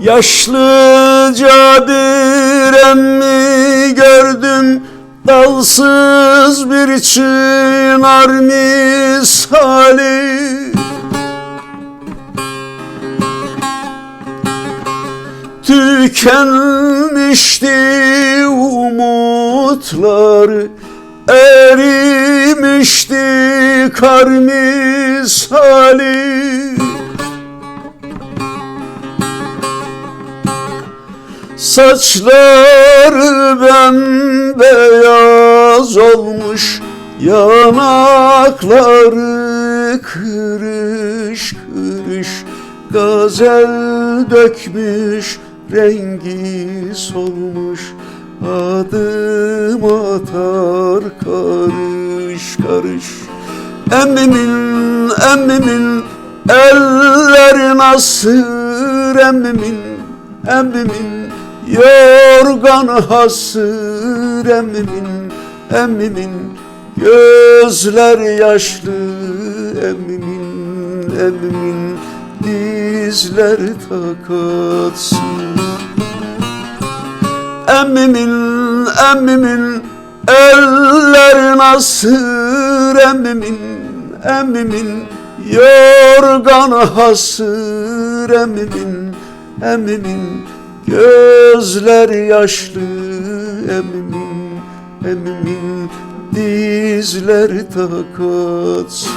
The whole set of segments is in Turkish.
Yaşlıca bir emmi gördüm Dalsız bir çınar misali. Tükenmişti umutları Erimişti kar misali Saçları bembeyaz olmuş Yanakları kırış kırış Gazel dökmüş rengi solmuş Adım atar karış karış. Emmimin emmimin eller nasır emmimin emmimin Yorgan hasır emmimin emmimin Gözler yaşlı emmimin emmimin Dizler takatsız. Emmimin emmimin Eller nasır emmimin emmimin Yorgan hasır emmimin emmimin Gözler yaşlı emmimin emmimin Dizler takatsız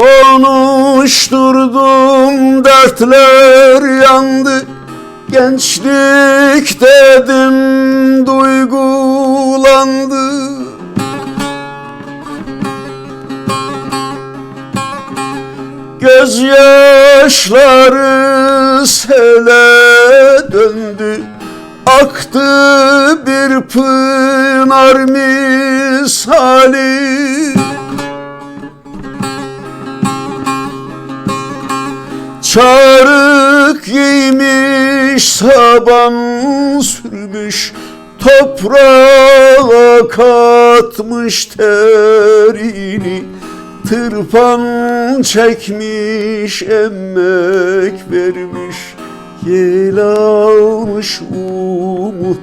Konuşturdum dertler yandı. Gençlik dedim duygulandı. Gözyaşları sele döndü. Aktı bir pınar misali Çarık giymiş saban sürmüş Toprağa katmış terini Tırpan çekmiş emek vermiş Yel almış umutları.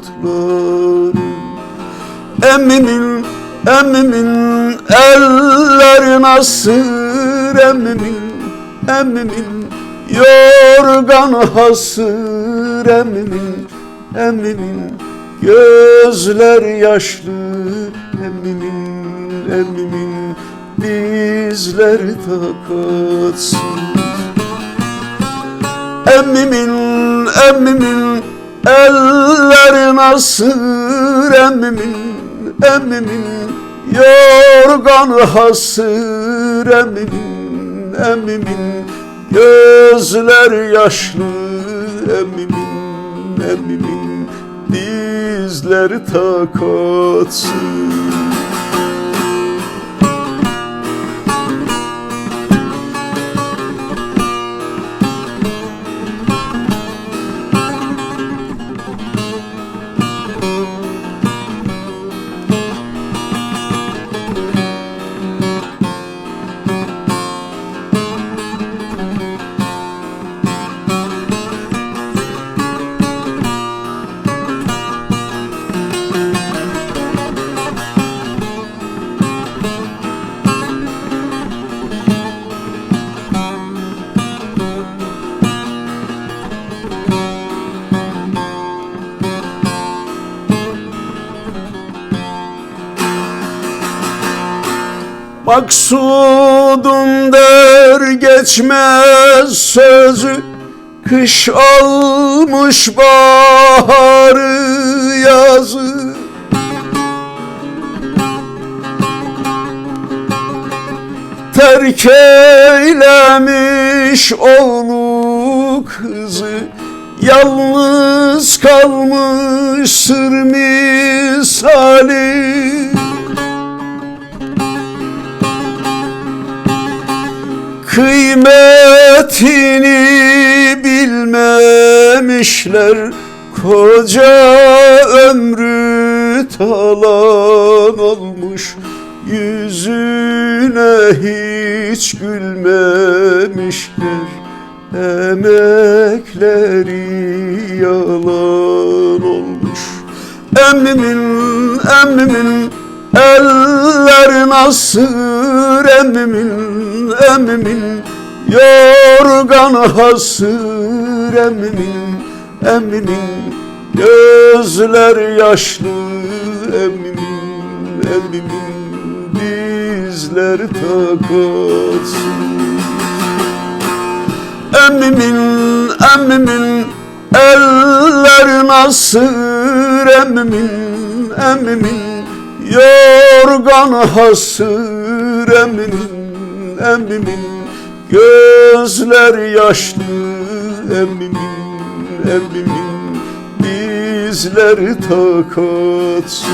Emmimin, emmimin eller nasır emmimin, emmimin Yorgan hasır emmimin, emmimin Gözler yaşlı emmimin, emmimin Dizler takatsız Emmimin, emmimin Eller nasır emmimin, emmimin Yorgan hasır emmimin, emmimin Gözler yaşlı emmimin, emmimin Dizler takatsız Maksudum der geçmez sözü Kış almış baharı yazı. Terk eylemiş oğlu kızı Yalnız kalmış sır misali Kıymetini bilmemişler. Koca ömrü talan olmuş. Yüzüne hiç gülmemişler. Emekleri yalan olmuş. Emmimin, emmimin Eller nasır. Emmimin, emmimin Yorgan hasır emmimin, emmimin Gözler yaşlı emmimin, emmimin Dizler takatsız Emmimin, emmimin Eller nasır emmimin, emmimin Yorgan hasır emmimin, emmimin Gözler yaşlı emmimin, emmimin Dizler takatsız